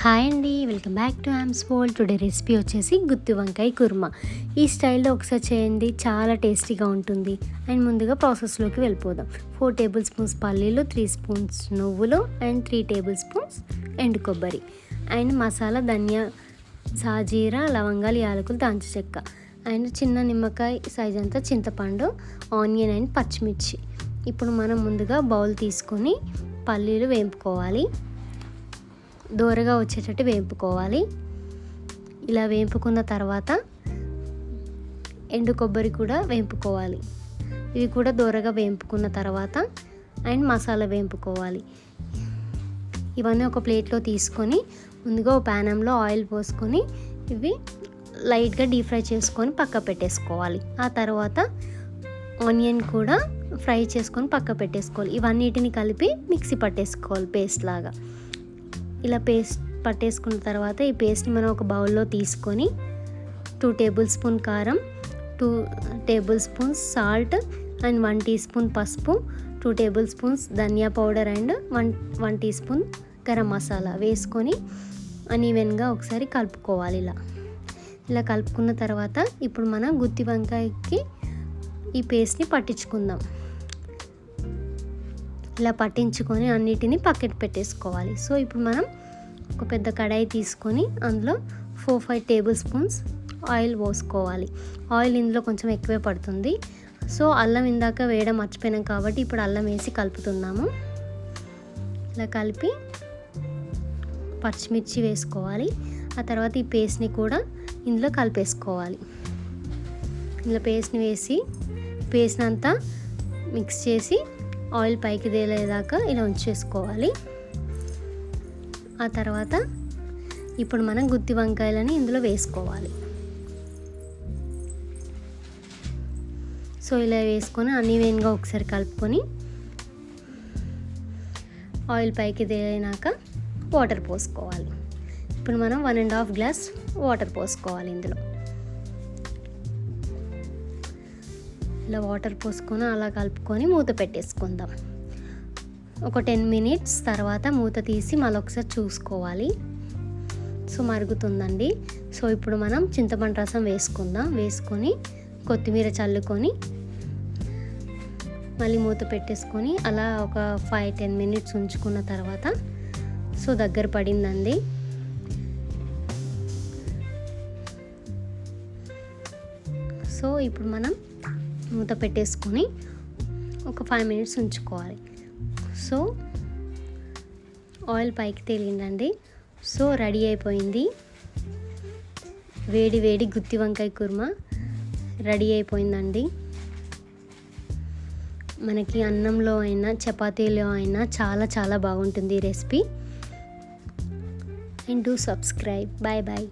Hi అండి welcome back to yam's world. Today recipe వచ్చేసి గుత్తి వంకాయ కుర్మా. ఈ స్టైల్లో ఒకసారి చేయండి చాలా టేస్టీగా ఉంటుంది. అండ్ ముందుగా ప్రాసెస్లోకి వెళ్ళిపోదాం. ఫోర్ టేబుల్ స్పూన్స్ పల్లీలు త్రీ స్పూన్స్ నువ్వులు అండ్ త్రీ టేబుల్ స్పూన్స్ ఎండు కొబ్బరి. అండ్ మసాలా ధనియా సాజీరా లవంగాలు యాలకులు దాంచి చెక్క. అండ్ చిన్న నిమ్మకాయ సైజ్ అంతా చింతపండు ఆనియన్ అండ్ పచ్చిమిర్చి. ఇప్పుడు మనం ముందుగా బౌల్ తీసుకొని పల్లీలు వేపుకోవాలి. దోరగా వచ్చేటట్టు వేపుకోవాలి. ఇలా వేపుకున్న తర్వాత ఎండు కొబ్బరి కూడా వేపుకోవాలి. ఇవి కూడా దోరగా వేపుకున్న తర్వాత అండ్ మసాలా వేపుకోవాలి. ఇవన్నీ ఒక ప్లేట్లో తీసుకొని ముందుగా ఒక ప్యానంలో ఆయిల్ పోసుకొని ఇవి లైట్గా డీప్ ఫ్రై చేసుకొని పక్క పెట్టేసుకోవాలి. ఆ తర్వాత ఆనియన్ కూడా ఫ్రై చేసుకొని పక్క పెట్టేసుకోవాలి. ఇవన్నిటిని కలిపి మిక్సీ పట్టేసుకోవాలి పేస్ట్ లాగా. ఇలా పేస్ట్ పట్టేసుకున్న తర్వాత ఈ పేస్ట్ని మనం ఒక బౌల్లో తీసుకొని టూ టేబుల్ స్పూన్ కారం two tablespoons salt and one teaspoon పసుపు two tablespoons dhaniya powder and one one teaspoon garam masala వేసుకొని అన్ఈవెన్గా ఒకసారి కలుపుకోవాలి ఇలా. ఇలా కలుపుకున్న తర్వాత ఇప్పుడు మనం గుత్తి వంకాయకి ఈ పేస్ట్ని పట్టించుకుందాం. ఇలా పట్టించుకొని అన్నిటిని పక్కన పెట్టేసుకోవాలి. సో ఇప్పుడు మనం ఒక పెద్ద కడాయి తీసుకొని అందులో four five tablespoons oil పోసుకోవాలి. ఆయిల్ ఇందులో కొంచెం ఎక్కువే పడుతుంది. సో అల్లం ఇందాక వేయడం మర్చిపోయినాం కాబట్టి ఇప్పుడు అల్లం వేసి కలుపుతున్నాము. ఇలా కలిపి పచ్చిమిర్చి వేసుకోవాలి. ఆ తర్వాత ఈ పేస్ట్ని కూడా ఇందులో కలిపేసుకోవాలి. ఇందులో పేస్ట్ని వేసి పేస్ట్ అంతా మిక్స్ చేసి ఆయిల్ పైకి తేలేదాకా ఇలా ఉంచేసుకోవాలి. ఆ తర్వాత ఇప్పుడు మనం గుత్తి వంకాయలని ఇందులో వేసుకోవాలి. సో ఇలా వేసుకొని అన్నివేన్గా ఒకసారి కలుపుకొని ఆయిల్ పైకి తేలినాక వాటర్ పోసుకోవాలి. ఇప్పుడు మనం one and half glass water పోసుకోవాలి ఇందులో. ఇలా వాటర్ పోసుకొని అలా కలుపుకొని మూత పెట్టేసుకుందాం. ఒక టెన్ మినిట్స్ తర్వాత మూత తీసి మళ్ళీ ఒకసారి చూసుకోవాలి. సో మరుగుతుందండి. సో ఇప్పుడు మనం చింతపండు రసం వేసుకుందాం. వేసుకొని కొత్తిమీర చల్లుకొని మళ్ళీ మూత పెట్టేసుకొని అలా ఒక ఫైవ్ టెన్ మినిట్స్ ఉంచుకున్న తర్వాత సో దగ్గర పడిందండి. సో ఇప్పుడు మనం మూత పెట్టేసుకొని ఒక ఫైవ్ మినిట్స్ ఉంచుకోవాలి. సో ఆయిల్ పైకి తేలిందండి. సో రెడీ అయిపోయింది. వేడి వేడి గుత్తి వంకాయ కుర్మా రెడీ అయిపోయిందండి. మనకి అన్నంలో అయినా చపాతీలో అయినా చాలా చాలా బాగుంటుంది ఈ recipe. And do subscribe bye bye